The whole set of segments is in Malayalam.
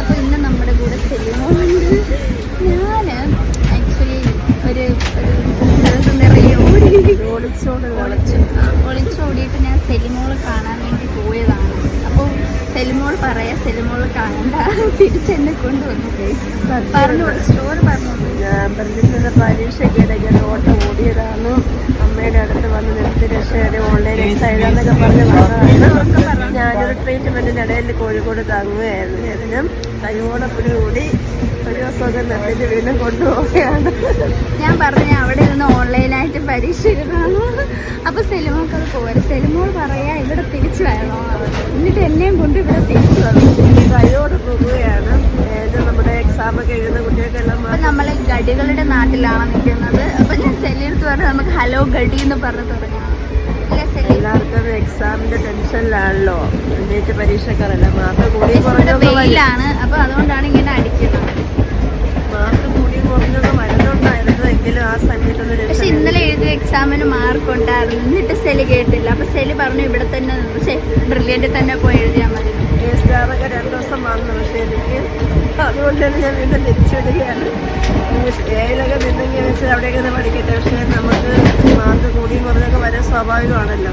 അപ്പോൾ ഇന്ന് കൂടെ ഞാൻ ആക്ച്വലി ഒരു ഒരു ഞാൻ സെലിമോൾ കാണാൻ വേണ്ടി പോയതാണ് അപ്പോൾ സെലിമോൾ പറയാ സെലിമോൾ കൊണ്ടുവന്നു പറഞ്ഞു സ്റ്റോറി പറഞ്ഞു ഞാൻ ബെർലിനിൽ പരീക്ഷയ്ക്ക് ഇടയ്ക്ക് ഓട്ടം ഓടിയതാണ്. അടുത്ത് വന്ന് നിർത്തി. രക്ഷയുടെ ഓൺലൈൻ എക്സൈഡാന്നൊക്കെ പറഞ്ഞ് വന്നതാണ്. ഞാനൊരു ട്രീറ്റ്മെന്റിന്റെ ഇടയിൽ കോഴിക്കോട് തങ്ങുകയായിരുന്നു. അതിനും കൈവോടപ്പിന് കൂടി ഒരു ദിവസമൊക്കെ നിർത്തിച്ച് വീണ്ടും കൊണ്ടുപോവുകയാണ്. ഞാൻ പറഞ്ഞ അവിടെ ഇരുന്ന് ഓൺലൈനായിട്ട് പരീക്ഷ ഇരുന്നാണ് അപ്പൊ സെലിമോൾക്ക് അത് പോരും സെലിമോൾ പറയാ ഇവിടെ തിരിച്ചു വരണോ. എന്നിട്ട് എന്നെയും കൊണ്ട് ഇവിടെ തിരിച്ചു വന്നു. കൈവോട് പോവുകയാണ് നമ്മുടെ എക്സാം ഒക്കെ എഴുതുന്ന കുട്ടികൾക്കെല്ലാം നമ്മൾ ഗഡികളുടെ നാട്ടിലാണ് നിൽക്കുന്നത്? അപ്പൊ ഞാൻ സെല്ലിയെടുത്ത് പറഞ്ഞു നമുക്ക് ഹലോ ഗഡി എന്ന് പറഞ്ഞു തുടങ്ങാം. എല്ലാവർക്കും എക്സാമിന്റെ ടെൻഷനിലാണല്ലോ നീറ്റ് പരീക്ഷക്കാരല്ല? മാർക്ക് കൂടി വെയിലാണ്. അപ്പൊ അതുകൊണ്ടാണ് ഇങ്ങനെ അടിക്കുന്നത്. മാർക്ക് കൂടി കുറഞ്ഞൊക്കെ വരുന്നുണ്ടായിരുന്നു എങ്കിലും ആ സമയത്തൊന്നും പക്ഷെ ഇന്നലെ എഴുതിയ എക്സാമിന് മാർക്ക് ഉണ്ടായിരുന്നു എന്നിട്ട് സെലി കേട്ടില്ല. അപ്പൊ സെലി പറഞ്ഞു ഇവിടെ തന്നെ പക്ഷെ ബ്രില്യന്റ് തന്നെ പോയി എഴുതിയാൽ മതി സ്റ്റാറൊക്കെ രണ്ടു ദിവസം വന്നു പക്ഷെ എനിക്ക് അതുകൊണ്ട് തന്നെ ഞാൻ വീണ്ടും തിരിച്ചുവിടുകയാണ് സ്റ്റേയിലൊക്കെ നിന്നെങ്കിൽ വെച്ചാൽ അവിടെയൊക്കെ നിന്ന് പഠിക്കട്ടെ. പക്ഷേ നമുക്ക് മാർക്ക് കൂടിയും കുറഞ്ഞൊക്കെ വരാൻ സ്വാഭാവികമാണല്ലോ.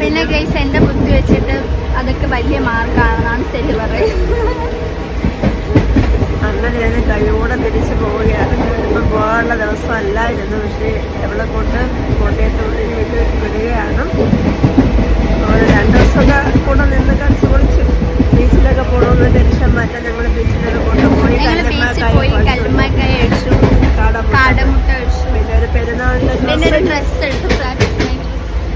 പിന്നെ ഗൈസ് എന്റെ ബുദ്ധി വെച്ചിട്ട് അതൊക്കെ വലിയ മാർക്കാണെന്നാണ് ശരി പറയുന്നത്. അങ്ങനെ ഞാൻ കഴിവോടെ തിരിച്ചു പോവുകയാണ്. ഇപ്പം പോകാനുള്ള ദിവസം അല്ലായിരുന്നു. പക്ഷേ എവിടെ കൊണ്ട് കോട്ടയത്തോട് വീട്ടിൽ പോകണമെന്ന് ടെൻഷൻ മാറ്റാൻ ഞങ്ങൾ ബീച്ചിലൊക്കെ കൊണ്ടുപോയി പോയി കല്ലുമ്മക്കായ കഴിച്ചു കാടമുട്ട. കഴിച്ചു പിന്നെ ഒരു പെരുന്നാളിന്റെ പിന്നെ ഒരു ഡ്രസ്സ് ഡ്രസ് എടുത്തു.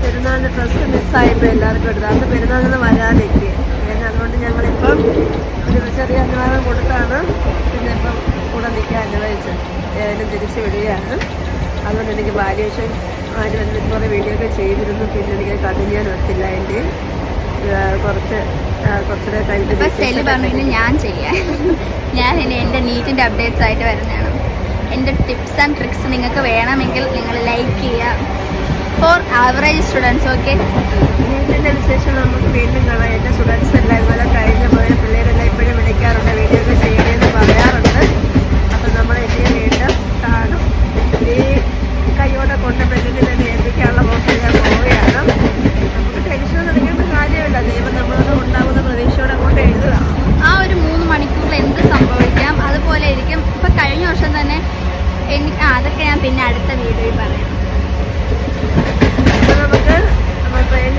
പെരുന്നാളിന്റെ ഡ്രസ്സ് മിസ്സായപ്പോൾ എല്ലാവർക്കും എടുത്തു. അന്ന് പെരുന്നാളിന് വരാതിരിക്കുക പിന്നെ അതുകൊണ്ട് ഞങ്ങളിപ്പം ഒരു ചെറിയ അനുവാദം കൊടുത്താണ്. പിന്നെ ഇപ്പം കൂടെ നിൽക്കാൻ അനുവദിച്ചത്. ഏതായാലും തിരിച്ചു വിടുകയാണ്. അതുകൊണ്ട് എനിക്ക് വാല്യുവേഷൻ ആര് വന്നിട്ട് കുറേ വീഡിയോ ഒക്കെ ചെയ്തിരുന്നു. പിന്നെ എനിക്ക് കണ്ടിന്യൂ ഒത്തില്ല എന്റെ കുറച്ച് ആ, കുറച്ചുകൂടെ കഴിഞ്ഞിട്ട് ഇപ്പൊ സെൽ പറഞ്ഞു ഞാൻ ചെയ്യാം. ഞാൻ ഇനി എന്റെ നീറ്റിന്റെ അപ്ഡേറ്റ്സ് ആയിട്ട് വരുന്നതാണ്. എന്റെ ടിപ്സ് ആൻഡ് ട്രിക്സ് നിങ്ങൾക്ക് വേണമെങ്കിൽ നിങ്ങൾ ലൈക്ക് ചെയ്യുക. ഫോർ ആവറേജ് സ്റ്റുഡൻസ് ഓക്കെ എനിക്ക് അതൊക്കെ ഞാൻ പിന്നെ അടുത്ത വീഡിയോയിൽ പറയാം. നമുക്ക് നമ്മൾ ട്രെയിൻ